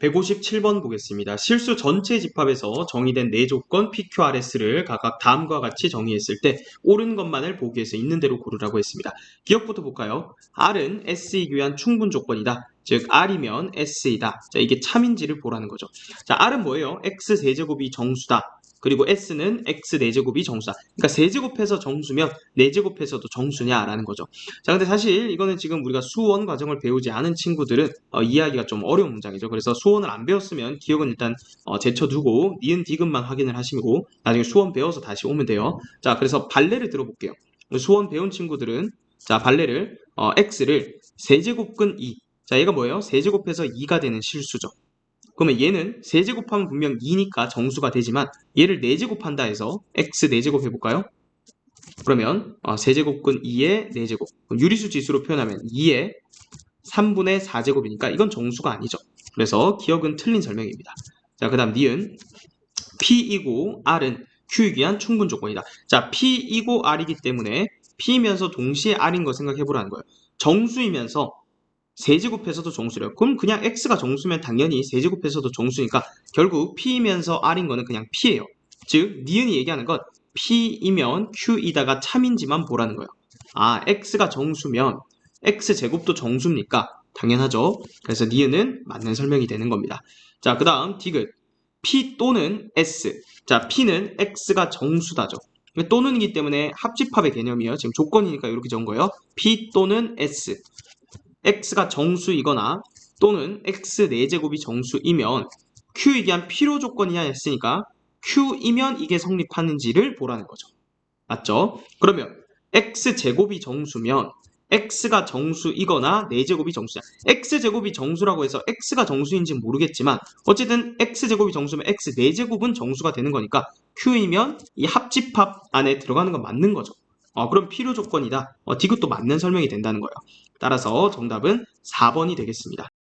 157번 보겠습니다. 실수 전체 집합에서 정의된 네 조건 PQRS를 각각 다음과 같이 정의했을 때 옳은 것만을 보기 위해서 있는 대로 고르라고 했습니다. 기억부터 볼까요? R은 S이기 위한 충분 조건이다. 즉 R이면 S이다. 자, 이게 참인지를 보라는 거죠. 자, R은 뭐예요? X 세제곱이 정수다. 그리고 S는 X 4제곱이 정수다. 그러니까 세제곱해서 정수면 4제곱해서도 정수냐라는 거죠. 자, 근데 사실 이거는 지금 우리가 수원 과정을 배우지 않은 친구들은 어, 이해하기가 좀 어려운 문장이죠. 그래서 수원을 안 배웠으면 기억은 일단 어, 제쳐두고 니은 디귿만 확인을 하시고 나중에 수원 배워서 다시 오면 돼요. 자, 그래서 발레를 들어볼게요. 수원 배운 친구들은 자, 발레를 어, X를 세제곱근 2. 자, 얘가 뭐예요? 세제곱해서 2가 되는 실수죠. 그러면 얘는 세제 곱하면 분명 2니까 정수가 되지만 얘를 4제 곱한다 해서 x 4제곱 해볼까요? 그러면 어, 세제곱근 2의 4제곱 유리수 지수로 표현하면 2의 3분의 4제곱이니까 이건 정수가 아니죠. 그래서 기억은 틀린 설명입니다. 자, 그 다음 니은 P이고 R은 Q이기 위한 충분 조건이다. 자, P이고 R이기 때문에 P이면서 동시에 R인 거 생각해보라는 거예요. 정수이면서 세제곱해서도 정수래요. 그럼 그냥 x가 정수면 당연히 세제곱해서도 정수니까 결국 p이면서 r인 거는 그냥 p예요. 즉 니은이 얘기하는 건 p이면 q이다가 참인지만 보라는 거예요. 아 x가 정수면 x 제곱도 정수입니까? 당연하죠. 그래서 니은은 맞는 설명이 되는 겁니다. 자, 그 다음 디귿 p 또는 s. 자, p는 x가 정수다죠. 또는이기 때문에 합집합의 개념이에요. 지금 조건이니까 이렇게 적은 거예요. p 또는 s. x가 정수이거나 또는 x 4제곱이 정수이면 q이기 한 필요 조건이냐 했으니까 q이면 이게 성립하는지를 보라는 거죠. 맞죠? 그러면 x제곱이 정수면 x가 정수이거나 4제곱이 정수냐 x제곱이 정수라고 해서 x가 정수인지는 모르겠지만 어쨌든 x제곱이 정수면 x 4제곱은 정수가 되는 거니까 q이면 이 합집합 안에 들어가는 건 맞는 거죠. 어, 그럼 필요 조건이다. 어, 디귿도 맞는 설명이 된다는 거예요. 따라서 정답은 4번이 되겠습니다.